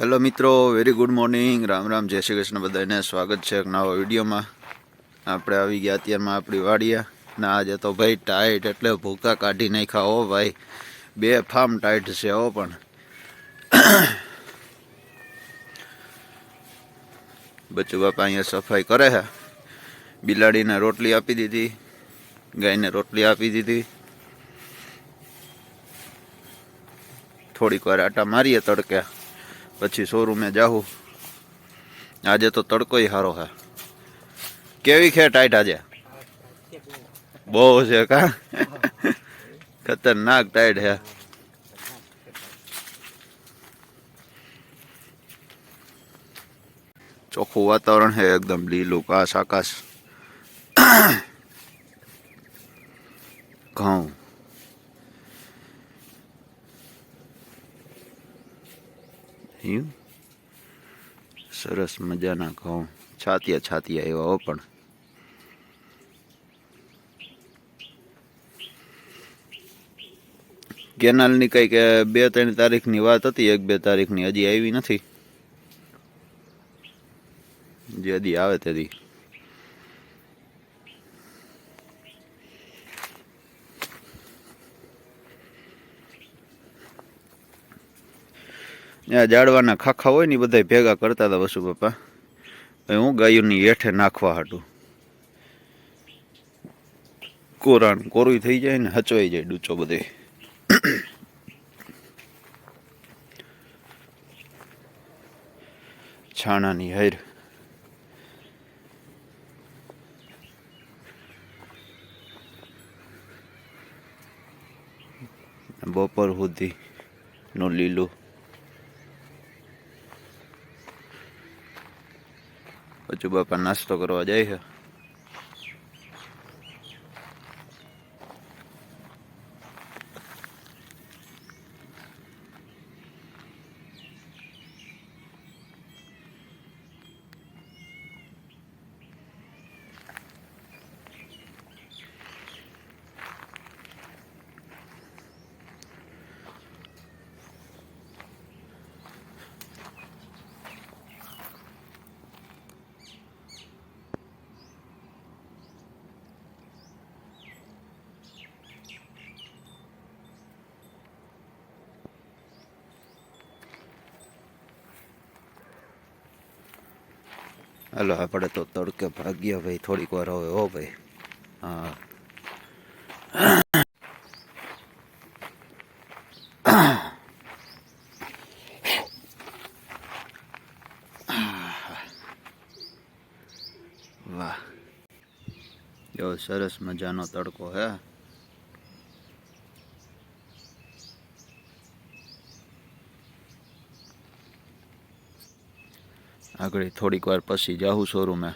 Hello મિત્રો very good morning Ram Ram, જય શ્રી કૃષ્ણ. બધાને સ્વાગત છે એક નવા વિડીયોમાં. આપણે આવી ગયા અત્યારમાં આપણી વાડિયા ના આજે તો ભાઈ ટાઈટ એટલે ભૂકા કાઢી નાખ્યા હો ભાઈ. બે ફાર્મ ટાઈટ છે હો પણ. બચ્ચુ બાપા અહીંયા સફાઈ કરે છે. બિલાડીને રોટલી આપી દીધી. ગાયને રોટલી આપી દીધી. થોડીક વાર આટા મારીએ તડકે. પછી શોરૂમે જાહું. આજે તો તડકોય સારો હે. કેવી છે ટાઈટ આજે? બહુ છે કા? ખતરનાક ટાઈટ હે. ચોખ્ખું વાતાવરણ છે એકદમ લીલું, કાશ આકાશ ઘઉં એવું સરસ મજાના ઘઉં. છાતિયા છાતિયા એવા પણ. કેનાલની કંઈક બે ત્રણ તારીખની વાત હતી, એક બે તારીખની, હજી આવી નથી. જે હજી આવે તેથી ત્યાં જાડવાના ખાખા હોય ને એ બધાય ભેગા કરતા હતા વસુ પપ્પા. હું ગાયોની હેઠે નાખવા હાટું. કોરાણ કોરું થઈ જાય ને હચવાઈ જાય ડૂચો બધે. છાણાની હાર બપોર સુધી નો લીલું. પછી બાપા નાસ્તો કરવા જાય છે. હાલો આપણે તો તડકે ભાગ્યા ભાઈ થોડીક વાર હવે હો ભાઈ હા વાહ જો સરસ મજાનો તડકો હે આગળ થોડીક વાર પછી જાઉં શોરૂમે